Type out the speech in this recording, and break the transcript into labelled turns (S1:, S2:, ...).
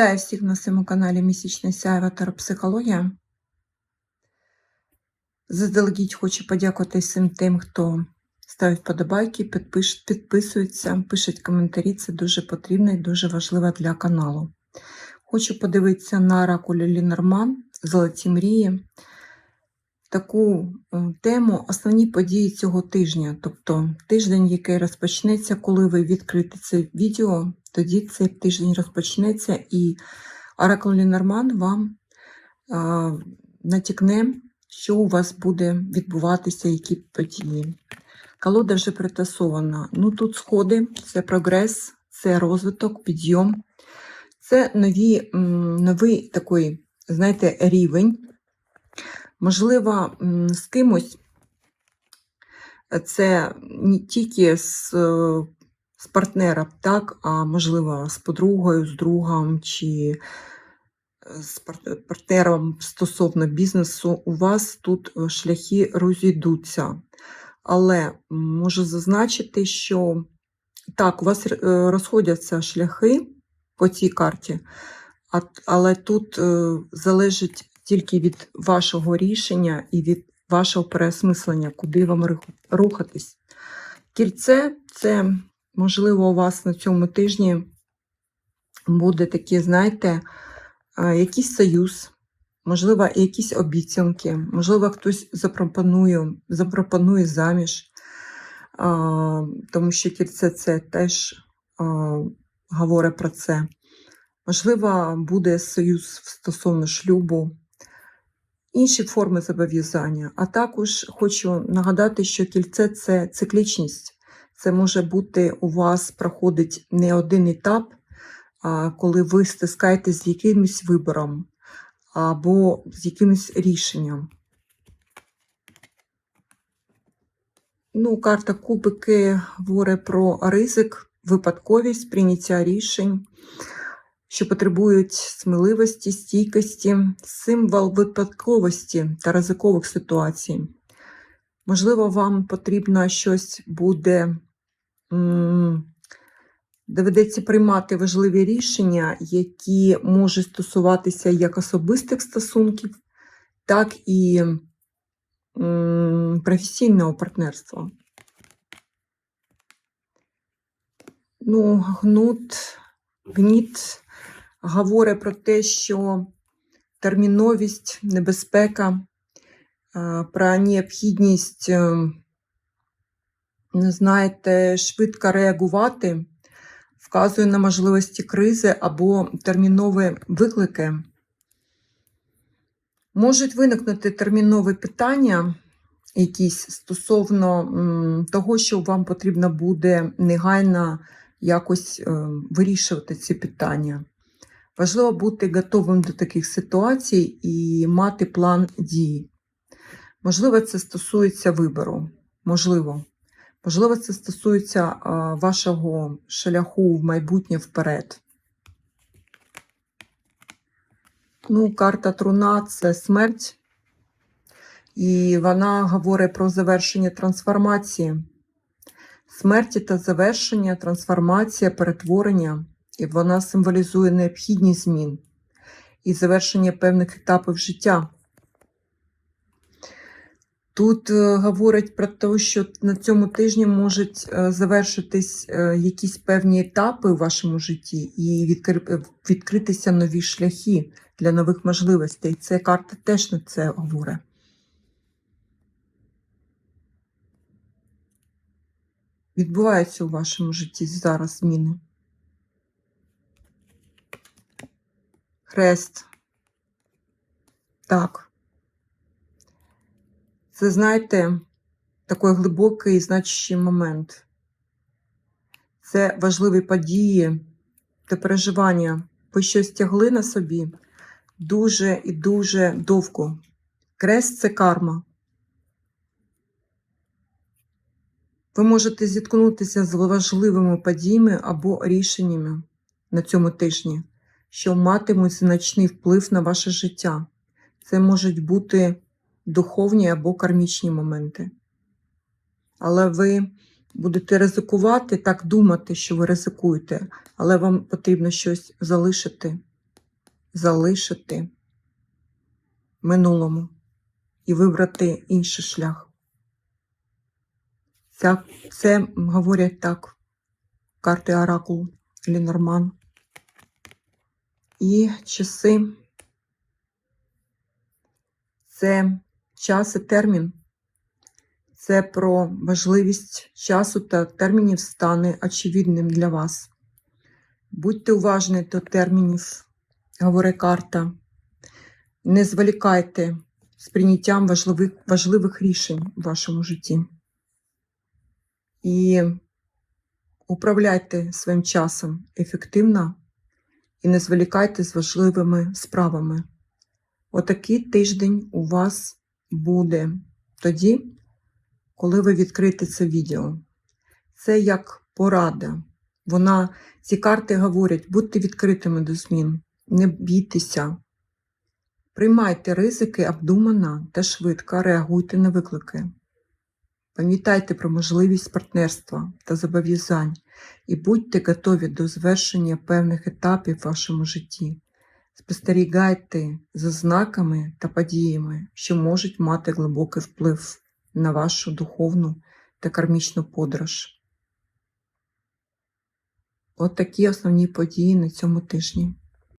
S1: Вітаю всіх на своєму каналі Місячний Сяєва Психологія. Заздалегідь хочу подякувати всім тим, хто ставить вподобайки, підпиш, підписується, пишуть коментарі. Це дуже потрібно і дуже важливо для каналу. Хочу подивитися на ракулі Лінорман Золоті мрії. Таку е, тему основні події цього тижня, тобто тиждень, який розпочнеться, коли ви відкрите це відео, тоді цей тиждень розпочнеться, і Оракул Лінорман вам а, натякне, що у вас буде відбуватися, які події. Колода вже притасована. Ну тут сходи, це прогрес, це розвиток, підйом. Це нові, новий такий, знаєте, рівень. Можливо, з кимось це не тільки з, е, з партнером, так, а можливо, з подругою, з другом чи з партнером стосовно бізнесу, у вас тут е, шляхи розійдуться. Але можу зазначити, що так, у вас е, розходяться шляхи по цій карті, але тут е, залежить тільки від вашого рішення і від вашого переосмислення, куди вам рухатись. Кільце це, можливо, у вас на цьому тижні буде такі, знаєте, е, якийсь союз, можливо, якісь обіцянки, можливо, хтось запропонує, запропонує заміж, тому що кільце це теж говорить про це. Можливо, буде союз стосовно шлюбу, інші форми зобов'язання. А також хочу нагадати, що кільце це циклічність. Це може бути у вас проходить не один етап, коли ви стискаєтесь з якимось вибором або з якимось рішенням. Ну, карта Кубики говорить про ризик, випадковість, прийняття рішень, що потребують сміливості, стійкості, символ випадковості та ризикових ситуацій. Можливо, вам потрібно щось буде, доведеться приймати важливі рішення, які можуть стосуватися як особистих стосунків, так і професійного партнерства. Ну, гнут, гніт говорить про те, що терміновість, небезпека, е, про необхідність, е, знаєте, швидко реагувати, вказує на можливості кризи або термінові виклики. Можуть виникнути термінові питання, якісь стосовно того, що вам потрібно буде негайно якось е, вирішувати ці питання. Важливо бути готовим до таких ситуацій і мати план дій. Можливо, це стосується вибору. Можливо. Можливо, це стосується вашого шляху в майбутнє вперед. Ну, карта труна це смерть, і вона говорить про завершення трансформації. Смерті та завершення, трансформація, перетворення, і вона символізує необхідність змін і завершення певних етапів життя. Тут е, говорить про те, що на цьому тижні можуть е, завершитись е, якісь певні етапи у вашому житті і відкри- відкритися нові шляхи для нових можливостей. Це карта теж на це говорить. Відбуваються у вашому житті зараз зміни. Хрест. Так. Це, знаєте, такий глибокий і значущий момент. Це важливі події та переживання. Ви щось тягли на собі дуже і дуже довго. Крест це карма. Ви можете зіткнутися з важливими подіями або рішеннями на цьому тижні, що матимуть значний вплив на ваше життя. Це можуть бути духовні або кармічні моменти. Але ви будете ризикувати, так думати, що ви ризикуєте, але вам потрібно щось залишити залишити минулому і вибрати інший шлях. Ця, це говорять так карти Оракул Лінорман. І часи це час і термін. Це про важливість часу та термінів стане очевидним для вас. Будьте уважні до термінів, говорить карта. Не зволікайте з прийняттям важливих, важливих рішень в вашому житті. І управляйте своїм часом ефективно і не зволікайте з важливими справами. Отакий тиждень у вас буде тоді, коли ви відкрите це відео. Це як порада. Вона, ці карти говорять, будьте відкритими до змін, не бійтеся. Приймайте ризики обдумано та швидко реагуйте на виклики. Пам'ятайте про можливість партнерства та зобов'язань і будьте готові до звершення певних етапів в вашому житті. Спостерігайте за знаками та подіями, що можуть мати глибокий вплив на вашу духовну та кармічну подорож. От такі основні події на цьому тижні.